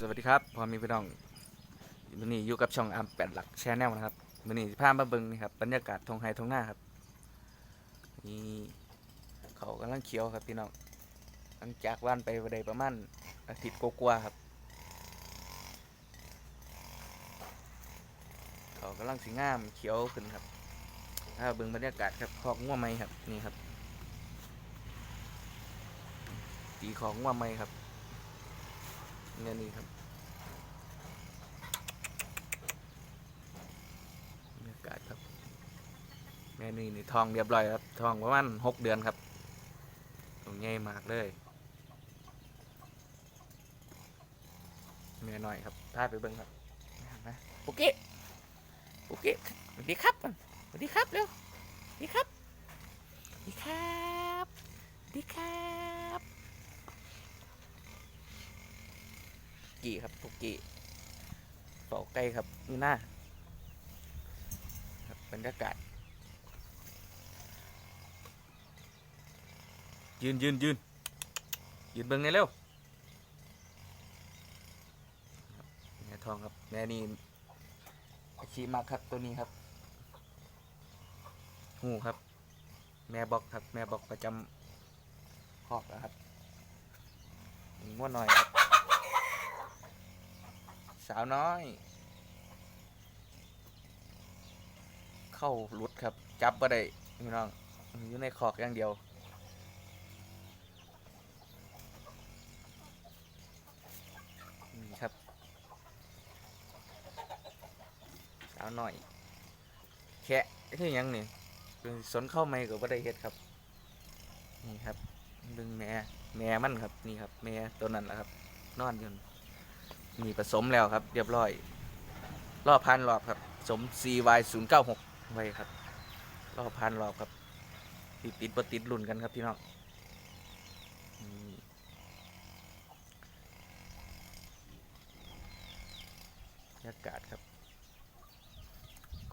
สวัสดีครับพอมีพี่น้องวันนี้อยู่กับช่องอัมแปดหลักแชนแนลนะครับวันนี้พามาเบิงนี่ครับบรรยากาศทงไฮทงหน้าครับนี่เขากำลังเขียวครับพี่น้องหลังจากว่านไปได้ประมาณอาทิตย์กว่าๆครับ เขากำลังสีงามเขียวขึ้นครับถ้าเบิงบรรยากาศครับคอกง่วไหมครับนี่ครับตีของง่วไหมครับ เนี่ยนี่ครับบรรยากาศครับแม่นี่นี่ทองเรียบร้อยครับทองประมาณหกเดือนครับตรงใหญ่มากเลยแม่น้อยครับพาไปเบิ้งครับมาปุกกี้ปุกกี้สวัสดีครับสวัสดีครับเร็วสวัสดีครับสวัสดีครับสวัสดีครับ กี่ครับปุกกี้เป่าไก่ครับนี่หน้าครับบรรยากาศ ยืนยืนยืนยืนเบิ้งในอยเร็วแม่ทองครับแม่นี่อาชีมากครับตัวนี้ครับหูครับ แม่บอกครับ แม่บอกประจำหอกนะครับง่วงหน่อยครับ สาวน้อย เข้าหลุดครับ จับก็ได้พี่น้อง อยู่ในขอกอย่างเดียว นี่ครับ สาวน้อย แค่ที่ยังนี่เป็นสนเข้าไม่ก็บ่ได้เฮ็ดครับ นี่ครับดึงแม่แม่มันครับ นี่ครับแม่ตัวนั้นแหละครับ นอนอยู่ นี่ผสมแล้วครับ เรียบร้อย รอบพันรอบครับสม CY 0 9 6 ไว้ครับ รอบพันรอบครับติดติดปติดรุ่นกันครับพี่น้องนี่บรรยากาศครับ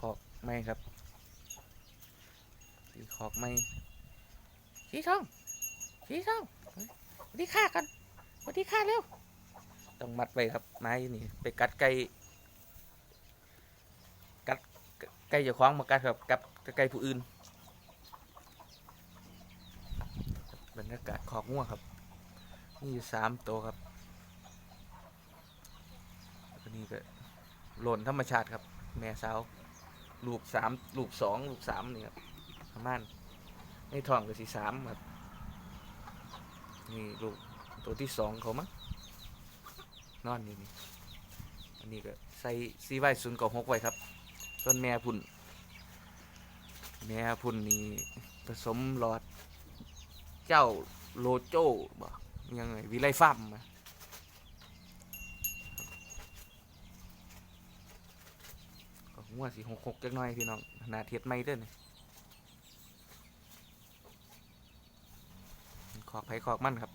ขอกไม้ครับตีขอกไม้สีทองสีทองสวัสดีค่ากันสวัสดีค่าเร็ว ต้องมัดไว้ครับ ไม้นี่ ไปกัดไก่กัดไก่เจะคล้าของมากัดครับกับไก่ผู้อื่นบรรยากาศขอกง่วงครับ นี่อยู่สามตัวครับแล้วนี่ก็หล่นธรรมชาติครับ แม่สาวลูกสามลูกสองลูกสามนี่ครับประมาณในท้องก็สีสามครับนี่ลูกตัวที่สองเขามั้ง นอนอยู่นี่อันนี้ก็ใส่ซีไว้ศูนย์กับหกไว้ครับส่วนแม่พุ่น แม่พุ่นนี่ผสมหลอด เจ้าโลโจ้บ่ยังไงวิไลฟามมาก็หัวสีหกหกจักหน่อยพี่น้องนาเทียดไม่เด้อนี่ขอกไผ่ขอกมั่นครับ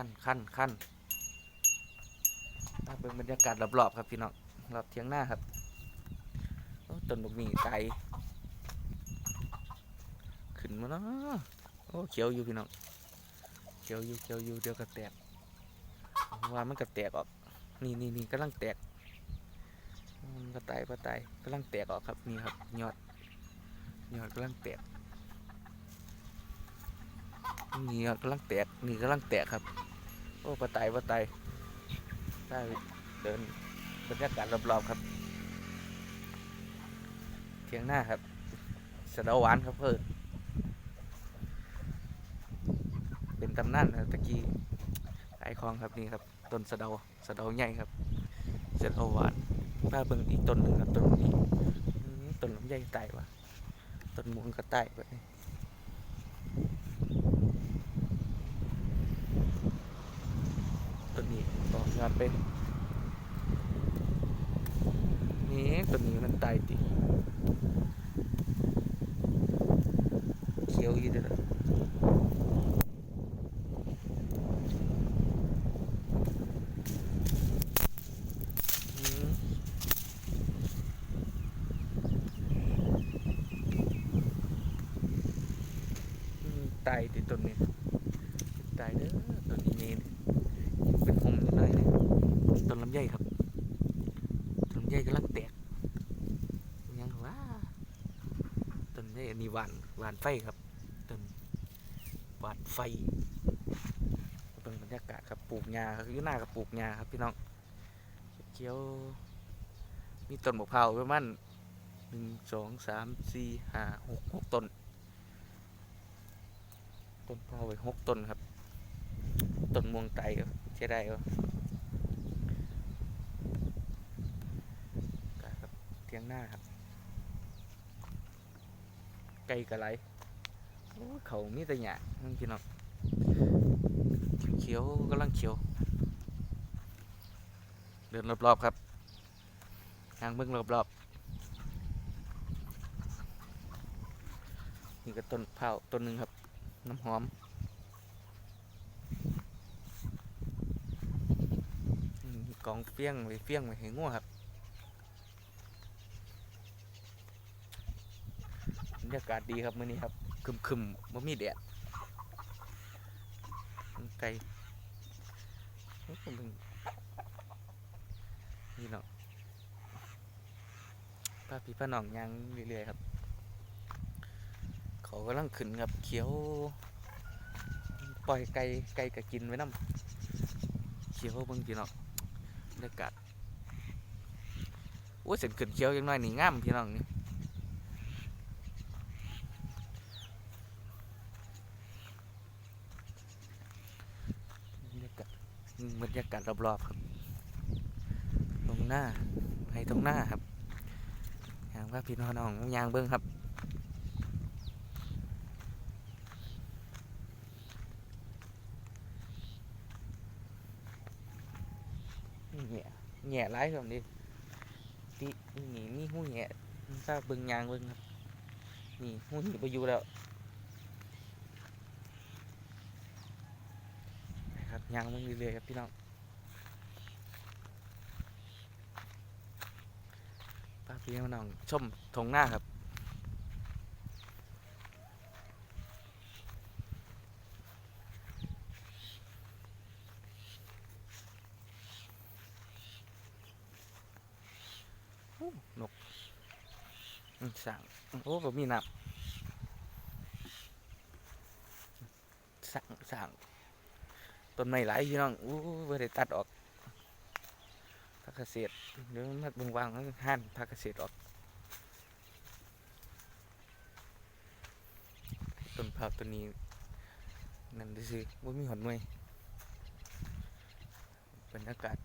ขั้นขั้นขั้นมาเบิ่งบรรยากาศรอบๆครับพี่น้องรอบเทียงหน้าครับต้นบกมีไก่ขึ้นมาเนาะโอ้เขียวอยู่พี่น้องเขียวอยู่เขียวอยู่เดี๋ยวก็แตกว่ามันก็แตกออกนี่นี่นี่กำลังแตกมันก็ตายก็ตายกำลังแตกออกครับนี่ครับยอดยอดกำลังแตกนี่ยอดกำลังแตกนี่กำลังแตกครับ โอ้ปลาไตปลาไตได้เดินบรรยากาศรอบๆครับ เทียงหน้าครับสะเดาหวานครับเพิ่นเป็นตำนานนะตะกี้ขายของครับนี่ครับต้นสะเดาสะเดาใหญ่ครับสะเดาหวานถ้าเบิ่งอีกต้นหนึ่งครับต้นนี้อื้อต้นลำไยไตวะต้นหมุนก็ไตแบบนี้ ตัวนี้ต่อ ยอดไป นี่ตัวนี้มันตายติเขียวอีเด้ออืมตายที่ต้นนี้ตายเด้อต้นนี้นี่เป็นหมนิดหน่อยนี่ ต้นลำไยครับต้นลำไยกำลังแตกยังว่าต้นลำไยอันนี้หวานหวานไฟครับต้นหวานไฟเป็นบรรยากาศครับปลูกหญ้าครับอยู่หน้ากับปลูกหญ้าครับ พี่น้องเขียวมีต้นมะพร้าวประมาณหนึ่งสองสามสี่ห้าหกหกต้นต้นพร้าวไว้หกต้นครับต้นม่วงไตครับใช้ได้ครับครับ เทียงหน้าครับ ไก่กระไรเขามีแต่หยานั่นพี่น้องเขียวกำลังเขียว เดินรอบๆครับทางเบื้องรอบๆนี่ก็ต้นเผาต้นหนึ่งครับ น้ำหอมกองเฟี้ยงไว้เฟี้ยงไว้ให้งัวครับ รยากาศดีครับมื้อนี้ครับคึมคึมบ่มีแดดไกลนี่เนาะป้าพี่ป้าน้องยังเรื่อยๆครับ เขากำลังขึ้นครับเขียว ปล่อยไก่ไก่ก็กินไว้น้ำเขียวบิ่งพี่น้องบรรยากาศโอ้ยเส้นขึ้นเขียวจังน้อยนี่งามพี่น้องนี่บรรยากาศ บรรยากาศรอบๆครับ ตรงหน้าให้ตรงหน้าครับยางว่าพี่น้องยางเบิ้งครับแง่แง่ร้ายแบบนี้ตีนี่มีหูแง่ถ้าเบิ่งยางเบิ่งครับ นี่หูหนีไปอยู่แล้วนะครับ ยางเบิ่งเรื่อยๆครับพี่น้องป้าพี่น้องชมทงหน้าครับนกสั่งโอ้ผมมีน้ำสั่งสั่ง ต้นไม้หลายพี่น้องอู้ไม่ได้ตัดออกพักเกษตรเดี๋ยวนักบึงวางห้านพักเกษตรออก ต้นพร้าต้นนี้นั่นดิสิว่ามีหอนมวยบรรยากาศ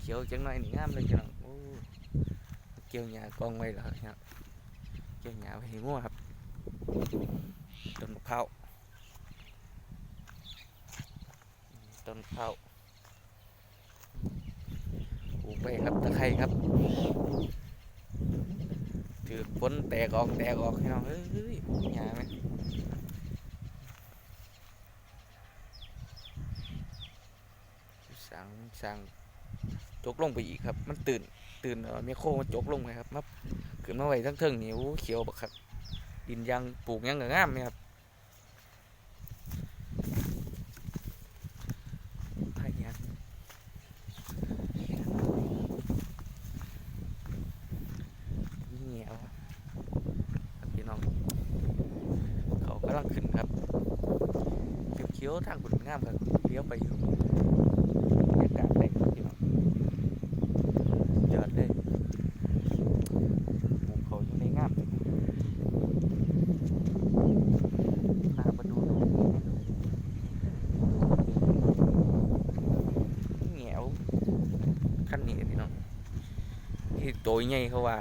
เขียวจังหน่อยนี่งามเลยพี่น้องโอ้เกี่ยวหญ้ากองไว้แล้วครับเกี่ยวหญ้าไว้ให้งัวครับต้นมะพร้าว ข้าวปลูกไปครับตะไคร้ครับ ถือฝนแตกออกแตกออกพี่น้องเอ้ยหญ้าไหมสั่งสั่งจกลงไปอีกครับ มันตื่น ตื่นเออไมโคมันจกลงไปครับมาขึ้นมาไว้ทั้งเทิงนี่โอ้เขียวบักครับดินยังปลูกยังก็งามไหมครับไผ่ยังนี่เหนียวครับพี่น้อง เขากำลังขึ้นครับเขียวๆทางบุญงามครับเลี้ยวไปอยู่บรรยากาศได้ครับพี่น้อง ยอดเลยหมูเขาอยู่ในงามเลยตามมาดูหนูเหนียวขั้นนี้พี่น้อง ที่โตใหญ่เขาว่า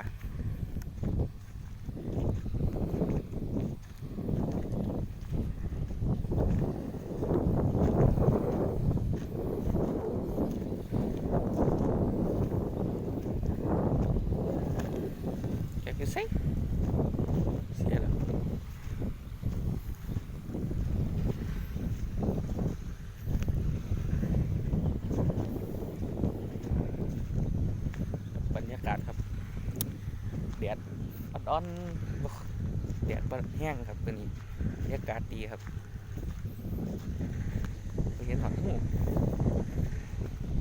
อยากจะใส่เสียแล้ว บรรยากาศครับแดอนแดดบแห้งครับตัวนี้บรรยากาศดีครับไปเห็นหักหู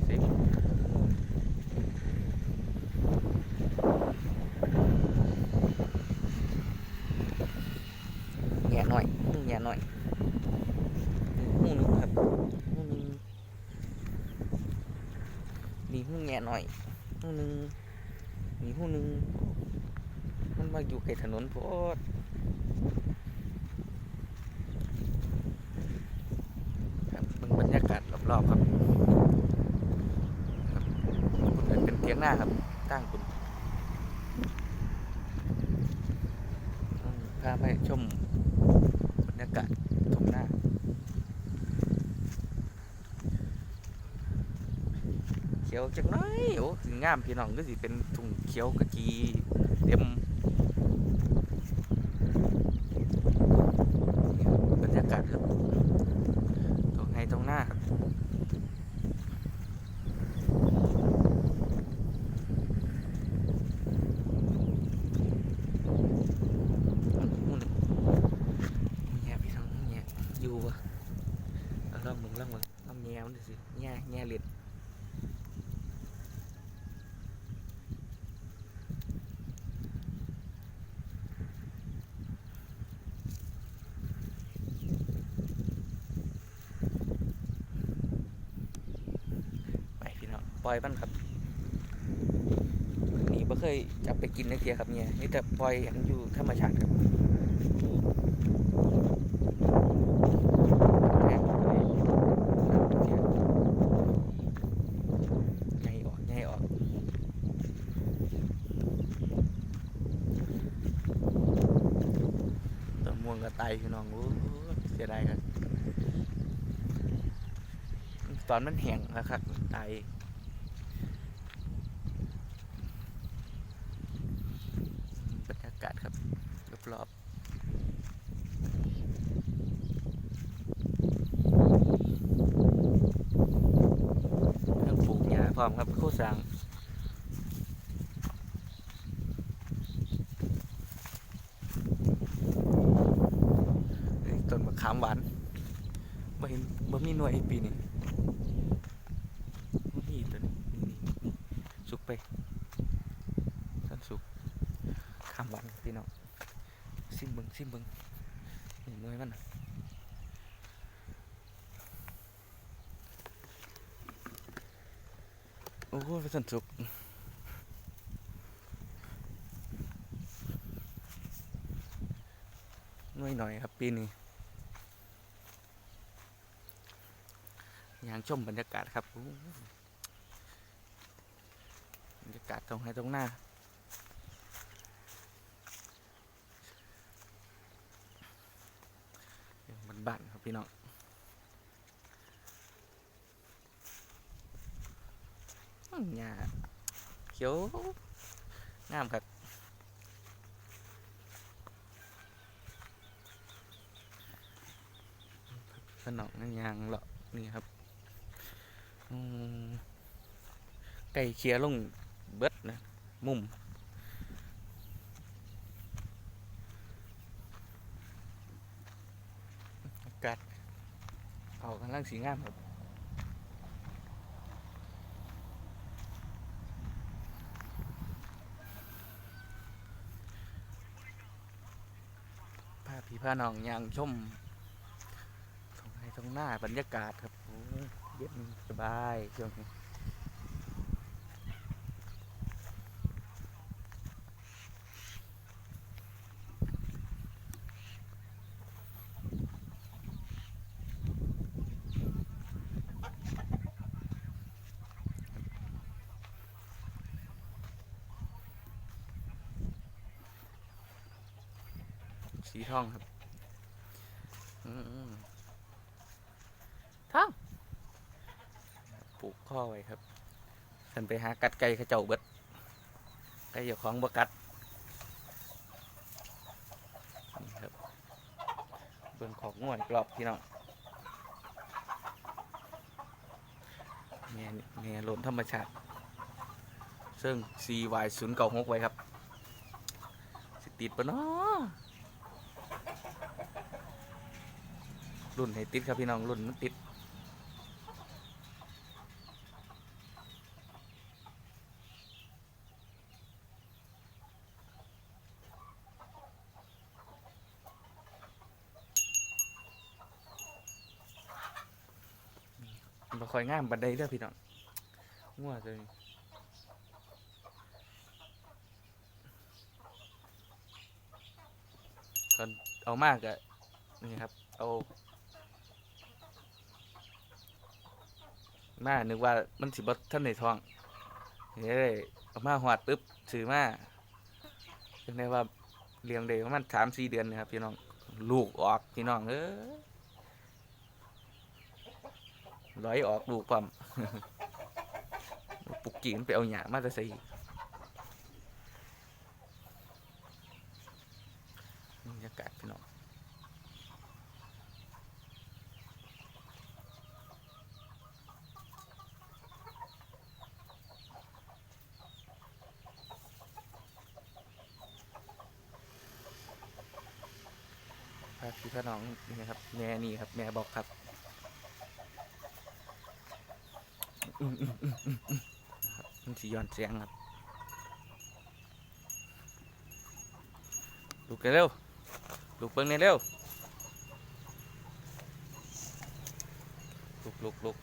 สิแง่หน่อยหูแง่หน่อยหูหนึงครับหูหนึงนี่หูแง่หน่อยหูหนึงนี่หูหนึง มาอยู่ใกล้ถนนโพดครับบรรยากาศรอบๆครับครับคุณเป็นเทียงหน้าครับตั้งคุณพาไปชมบรรยากาศตรงหน้าเขียวจักน้อยโอ้งามพี่น้องก็สิเป็นทุ่งเขียวกะจีเต็มบรรยากาศครับ ตรงหน้าครับนู่นน่ะแง่พี่น้องแง่อยู่วะเอาลองมึงลองมึงลองแง่มันดูสิแง่แง่เล็ด ไปพี่น้องป ล่อยมันครับนี่บ่เคยจับไปกินนักเทียครับเนี่ยนี่แต่ปล่อยอย่างอยู่ธรรมชาติครับงเลยออกใหญ่ออกต้นม่วงก็ตายพี่น้องโอ้เสียดายครับตอนมันแห้งนะครับตายบรรยากาศครับรอบๆทั้งปลูกหญ้า พร้อมครับคสร้างต้นมะขามหวานบ่เห็นบ่มีหน่วยปีนี้นี่ตัวนี้นี่สุกไปสันสุกขามหวันพี่น้องซิมเบิงซิมเบิงหน่วยมันนะ โอ้โหสันสุกหน่วยหน่อยครับปีนี้ยางชมบรรยากาศครับบรรยากาศตรงไหนตรงหน้าบ้านครับพี่น้องอื้อ หญ้าเขียวงามครับสนองนั่นยางเลาะนี่ครับไก่เคียลงเบิดนะ มุมกาศเอากำลังสีงามครับพาพี่พาน้องยางชมตรงไหนตรงหน้าบรรยากาศครับโอ้เย็นสบายช่วงนี้สีทองครับ อืมทองปลูกข้ อไว้ครับฉันไปหากัดไก่ข้าเจ้าเบิดไก่เจ้าของบ่กัดนี่ครับเบิ่งของง่วนกรอบพี่น้องแง่นี่แง่ลนธรรมชาติ ซึ่ง CY 0 9 6 ไว้ครับ สิติดปะเนาะรุ่นให้ติดครับพี่น้องรุ่นมันติด บ่ค่อยงามบันไดเด้อพี่น้องงัวตัวนี้ก็เอามากอะนี่ครับ เอามานึกว่ามันสิบท่านในท้องเฮ้ยเอามาหอดปึ๊บถือมาเป็นไงว่าเลี้ยงเด็กประมาณสามสี่เดือนนะครับพี่น้อง ลูกออกพี่น้องเออ ร้อยออกลูความปุกกีนไปเอาหยามาจะใส่บรรยากาศพี่น้องพาพี่พาน้องนี่ครับ แม่นี่ครับ แม่บอกครับ อืมอืมอืมอืมอืมนะครับมันสีย้อนเสียงครับลุกเร็วลุกเบิ้งเนี่ยเร็วลุกลุกลุก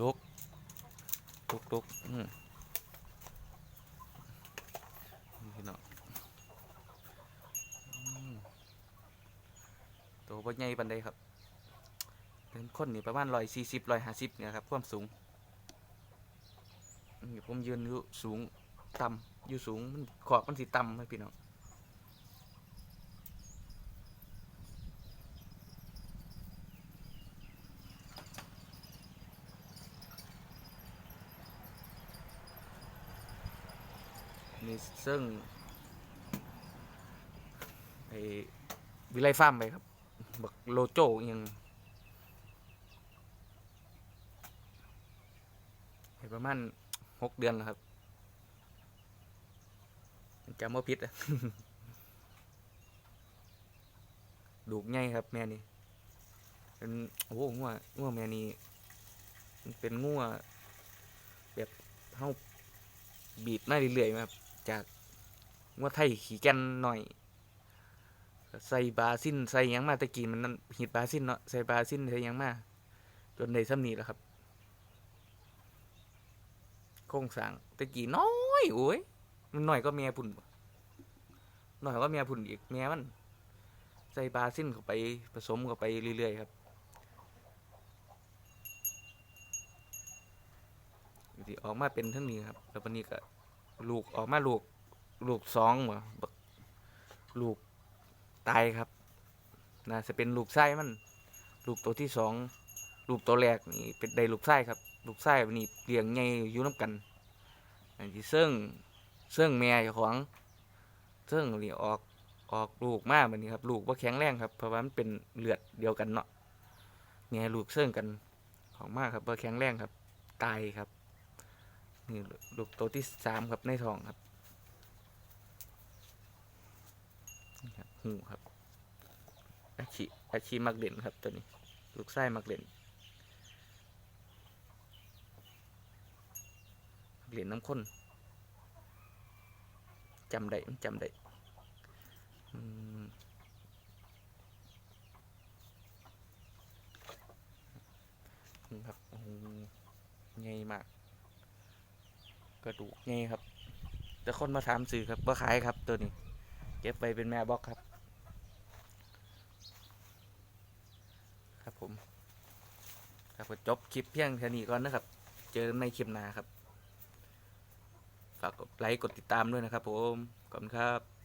ลุกลุกลุกอืมพี่น้องตัวบ่ใหญ่ปานใดครับ เดินคนนี่ประมาณร้อยสี่สิบร้อยห้าสิบเนี่ยครับความสูงนี่ผมยืนอยู่สูงต่ำอยู่สูงมันขอบมันสิต่ำไหมพี่น้องนี่ซึ่งไอ้วิไลฟาร์มไปครับบักโลโจยัง ประมาณหกเดือนแล้วครับจำว่าพิษอะดูกง่ายครับ แม่นี่เป็นโอ้โหงัวงัวแม่นี่เป็นงัวแบบเฮาบีดมาเรื่อยๆมาครับ จากงัวไทยขี่แกนหน่อย ใส่บาซินใส่ยังมาตะกี้มันนั่นหิดบาซินเนาะใส่บาซินใส่ยังมาจนได้ซ้ำนี้แล้วครับ โครงสร้างตะกี้น้อยโอ้ยมันน้อยก็เมียพุ่นบ่น้อยก็เมียพุ่นอีกเมียมัน ใส่บาซินเข้าไปผสมเข้าไปเรื่อยๆครับที่ออกมาเป็นทั้งนี้ครับ แล้ววันนี้ก็ลูกออกมาลูกลูกสองบ่บักลูกตายครับน่าจะเป็นลูกไส้มัน ลูกตัวที่สอง ลูกตัวแรกนี่เป็นได้ลูกไส้ครับลูกไส้นี่เลี้ยงไงอยู่น้ำกันอันที่เสื่งเสื่งแม่ของเสื่งนี่ออกออกลูกมากแบบนี้ครับ ลูกว่าแข็งแรงครับ เพราะว่ามันเป็นเลือดเดียวกันเนาะแม่ลูกเสื่งกันของมากครับว่าแข็งแรงครับตายครับนี่ลูกตัวที่สามครับในท้องครับนี่ครับหูครับอาชีอาชีมักเด่นครับตัวนี้ ลูกไส้มักเด่น มักเด่นน้ำข้นจำได้จำได้ครับโอ้โหใหญ่มาก กระดูกใหญ่ครับ แต่คนมาถามสื่อครับว่าขายครับตัวนี้ เก็บไปเป็นแม่บล็อกครับ ครับผม ครับก็จบคลิปเพียงแค่นี้ก่อนนะครับ เจอกันในคลิปหน้าครับ ฝากกดไลค์กดติดตามด้วยนะครับผมขอบคุณครับ